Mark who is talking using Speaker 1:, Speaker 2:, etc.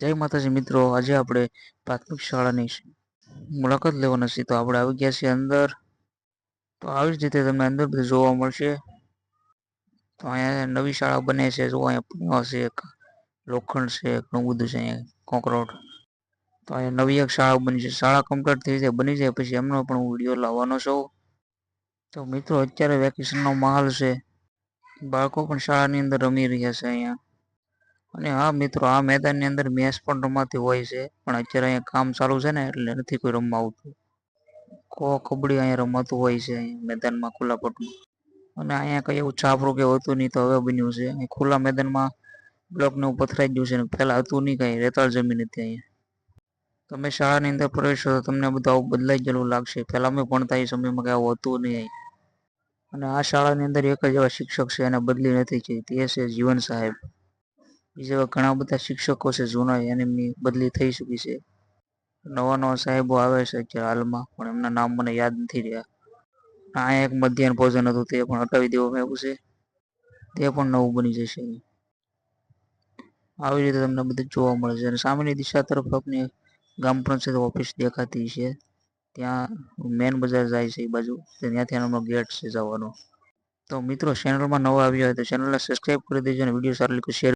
Speaker 1: જય માતાજી મિત્રો, આજે આપણે પ્રાથમિક શાળાની મુલાકાત લેવાના છીએ. તો આપણે આવી ગયા છીએ અંદર. તો આવી જ રીતે તમને અંદર બધું જોવા મળશે. તો અહીંયા નવી શાળા બને છે. જો અહીંયા પૂર્ણિમા છે લોખંડ છે, ઘણું બધું છે અહીંયા, કોકરોટ. તો અહીંયા નવી એક શાળા બની છે. શાળા કમ્પ્લીટ થઈ જાય બની જાય, પછી એમનો પણ હું વીડિયો લાવવાનો છું. તો મિત્રો, અત્યારે વેકેશનનો માહોલ છે. બાળકો પણ શાળાની અંદર રમી રહ્યા છે અહીંયા. અને હા મિત્રો, આ મેદાનની અંદર મેચ પણ રમાતી હોય છે. પણ અત્યારે અહીંયા કામ ચાલુ છે ને, એટલે નથી કોઈ રમવા આવતું. કો કબડ્ડી અહીંયા રમાતું હોય છે મેદાનમાં ખુલ્લા પટમાં. અને અહીંયા કઈ એવું છાપરું કે હતું નહીં તો હવે બન્યું છે. અહીં ખુલ્લા મેદાનમાં બ્લોકને એવું પથરાઈ ગયું છે ને, પહેલાં હતું નહીં કાંઈ, રેતાળ જમીન હતી અહીંયા. તમે શાળાની અંદર પ્રવેશો તો તમને બધું આવું બદલાઈ ગયેલું લાગશે. પહેલાં અમે ભણતા એ સમયમાં કંઈ આવું હતું નહીં અને આ શાળાની અંદર એક જ એવા શિક્ષક છે, એને બદલી નથી થઈ તે છે જીવન સાહેબ. બીજા ઘણા બધા શિક્ષકો છે જૂના, એની બદલી થઈ ચૂકી છે. નવા નવા સાહેબો આવે છે અત્યારે હાલમાં, પણ એમના નામ મને યાદ નથી રહ્યા. આ એક મધ્યાહન ભોજન હતું, તે પણ હટાવી દેવામાં આવ્યું છે. તે પણ નવું બની જશે. આવી રીતે તમને બધું જોવા મળે છે. અને સામેની દિશા તરફ આપને ગામ પંચાયત ઓફિસ દેખાતી છે. ત્યાં મેન બજાર જાય છે એ બાજુ. ત્યાંથી એનો ગેટ છે જવાનો. તો મિત્રો ચેનલમાં નવા આવ્યા હોય તો ચેનલને સબસ્ક્રાઈબ કરી દેજો અને વીડિયો સારો લાગે શેર